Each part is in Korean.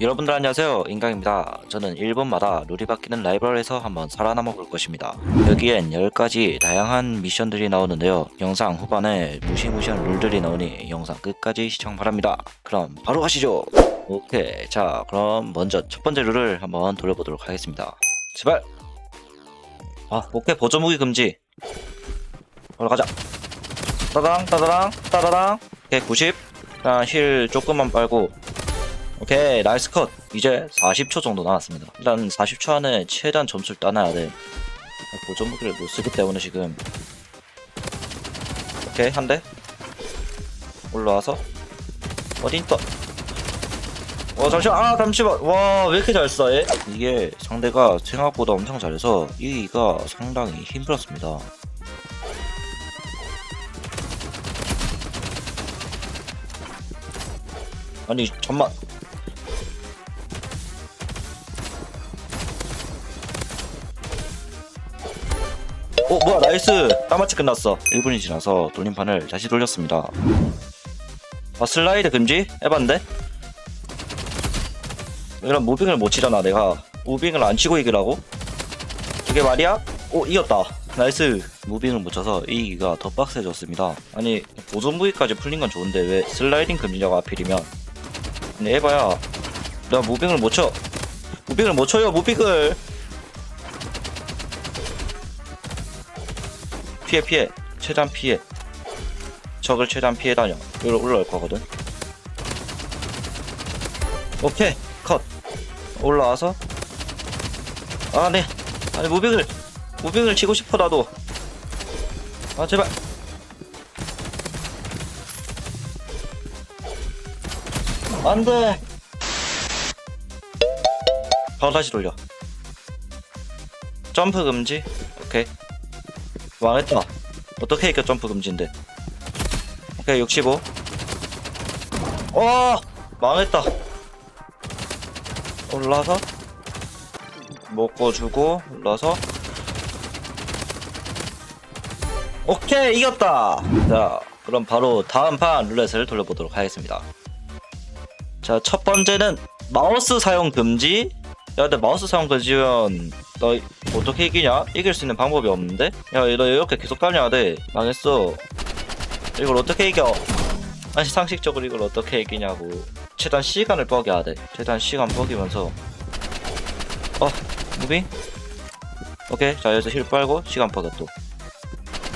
여러분들 안녕하세요. 인강입니다. 저는 1분마다 룰이 바뀌는 라이벌에서 한번 살아남아 볼 것입니다. 여기엔 10가지 다양한 미션들이 나오는데요. 영상 후반에 무시무시한 룰들이 나오니 영상 끝까지 시청 바랍니다. 그럼 바로 가시죠. 오케이. 자 그럼 먼저 첫 번째 룰을 한번 돌려보도록 하겠습니다. 제발. 아 오케이. 보조무기 금지. 바로 가자. 따다랑 따다랑 따다랑. 오케이. 90 자, 힐 조금만 빨고 오케이 나이스 컷. 이제 40초 정도 남았습니다. 일단 40초 안에 최대한 점수를 따놔야 돼. 보존 무기를 못 쓰기 때문에 지금. 오케이 한대. 올라와서. 어디 있다? 어 잠시만. 아 잠시만. 와 왜 이렇게 잘 쏴? 얘? 이게 상대가 생각보다 엄청 잘해서 이기가 상당히 힘들었습니다. 아니 잠만 어 뭐야 나이스. 따마치 끝났어. 1분이 지나서 돌림판을 다시 돌렸습니다. 아 슬라이드 금지? 해봤는데? 이런 무빙을 못 치잖아 내가. 무빙을 안 치고 이기라고? 이게 말이야? 오 이겼다. 나이스. 무빙을 못 쳐서 이기가 더 빡세졌습니다. 아니 보존 무기까지 풀린 건 좋은데 왜 슬라이딩 금지냐고 하필이면? 아니 해봐야. 내가 무빙을 못 쳐. 무빙을 못 쳐요 무빙을 피해 피해. 최대한 피해. 적을 최대한 피해 다녀. 여기로 올라올 거거든. 오케이. 컷. 올라와서. 아네. 아니 무빙을 무빙을 치고 싶어 나도. 아 제발. 안돼. 바로 다시 돌려. 점프 금지. 오케이 망했다. 어떻게 이겨 점프 금지인데? 오케이 65 와 망했다. 올라서? 먹고 주고 올라서? 오케이 이겼다! 자 그럼 바로 다음 판 룰렛을 돌려보도록 하겠습니다. 자 첫 번째는 마우스 사용 금지. 야 근데 마우스 사용 금지면 너 어떻게 이기냐? 이길 수 있는 방법이 없는데? 야, 너 이렇게 계속 깔려야 돼. 망했어. 이걸 어떻게 이겨? 아니, 상식적으로 이걸 어떻게 이기냐고. 최단 시간을 뻐겨야 돼. 최단 시간 뻐기면서. 어, 무빙? 오케이. 자, 여기서 힐 빨고, 시간 뻐겨 또.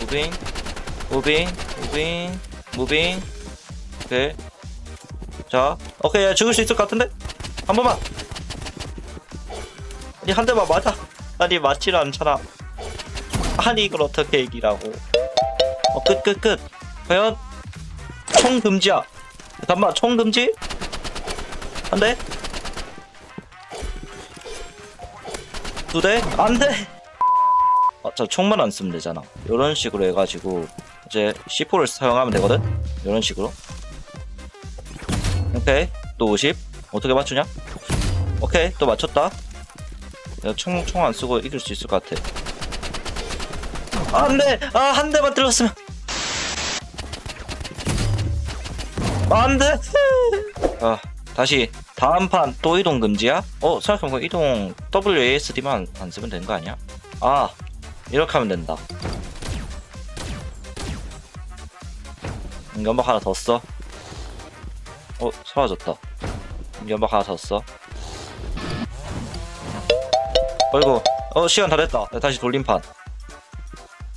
무빙, 무빙, 무빙, 무빙. 오케이. 자, 오케이. 야, 죽을 수 있을 것 같은데? 한 번만! 아니, 한 대만 맞아. 아니 맞지를 않잖아 아니 이걸 어떻게 이기라고. 어 끝 끝 끝. 과연 총 금지야. 잠깐만 총 금지? 안돼? 두대? 안돼! 아, 저 총만 안 쓰면 되잖아. 이런 식으로 해가지고 이제 C4를 사용하면 되거든? 이런 식으로. 오케이. 또 50 어떻게 맞추냐? 오케이. 또 맞췄다 내가 총, 총 안 쓰고 이길 수 있을 것 같아. 안 돼! 아, 한 대만 들었으면. 안 돼! 아, 다시. 다음 판 또 이동 금지야? 어, 생각해보면 이동 WASD만 안 쓰면 되는 거 아니야? 아, 이렇게 하면 된다. 음, 연막 하나 더 써. 어, 사라졌다. 연막 하나 더 써. 어이구. 어 시간 다 됐다. 야, 다시 돌림판.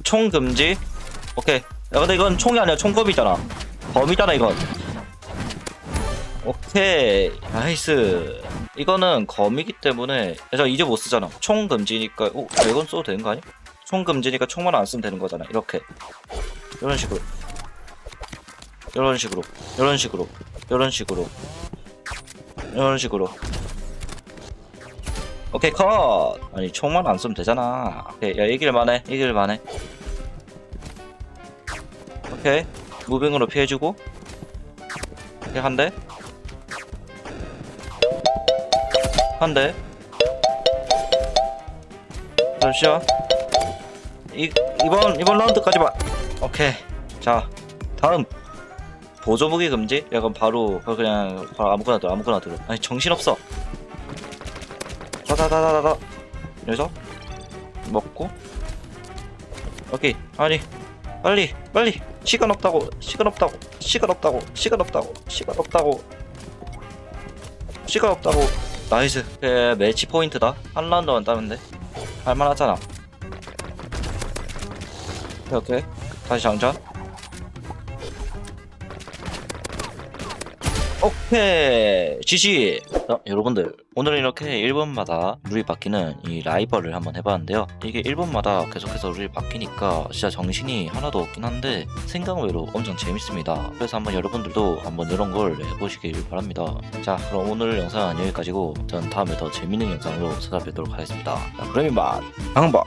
총 금지. 오케이. 야 근데 이건 총이 아니라 총검이잖아. 범이잖아 이건. 오케이. 나이스. 이거는 검이기 때문에 야, 저 이제 못 쓰잖아. 총 금지니까 오 야, 이건 써도 되는 거 아니야? 총 금지니까 총만 안 쓰면 되는 거잖아. 이렇게. 이런 식으로. 이런 식으로. 이런 식으로. 이런 식으로. 이런 식으로 오케이 컷. 아니 총만 안 쓰면 되잖아. 오케이 야 이길만해 이길만해. 오케이 무빙으로 피해주고. 오케이 한대. 한대. 잠시만. 이, 이번 이번 라운드까지 만 오케이 자 다음. 보조 무기 금지? 약간 바로 그냥 바로 아무거나 들어 아무거나 들어. 아니 정신없어 다다다다다다 여기서 먹고. 오케이. 아니 빨리 빨리. 시간 없다고 시간 없다고 시간 없다고 시간 없다고 시간 없다고. 시간 없다고. 나이스. 그 매치 포인트다. 한 라운드만 돼. 할만하잖아. 오케이. 다시 장전 오케이. 지지. 자, 여러분들. 오늘은 이렇게 1분마다 룰이 바뀌는 이 라이벌을 한번 해봤는데요. 이게 1분마다 계속해서 룰이 바뀌니까 진짜 정신이 하나도 없긴 한데 생각외로 엄청 재밌습니다. 그래서 한번 여러분들도 한번 이런 걸 해보시길 바랍니다. 자 그럼 오늘 영상은 여기까지고 전 다음에 더 재밌는 영상으로 찾아뵙도록 하겠습니다. 자 그럼 이만. 방방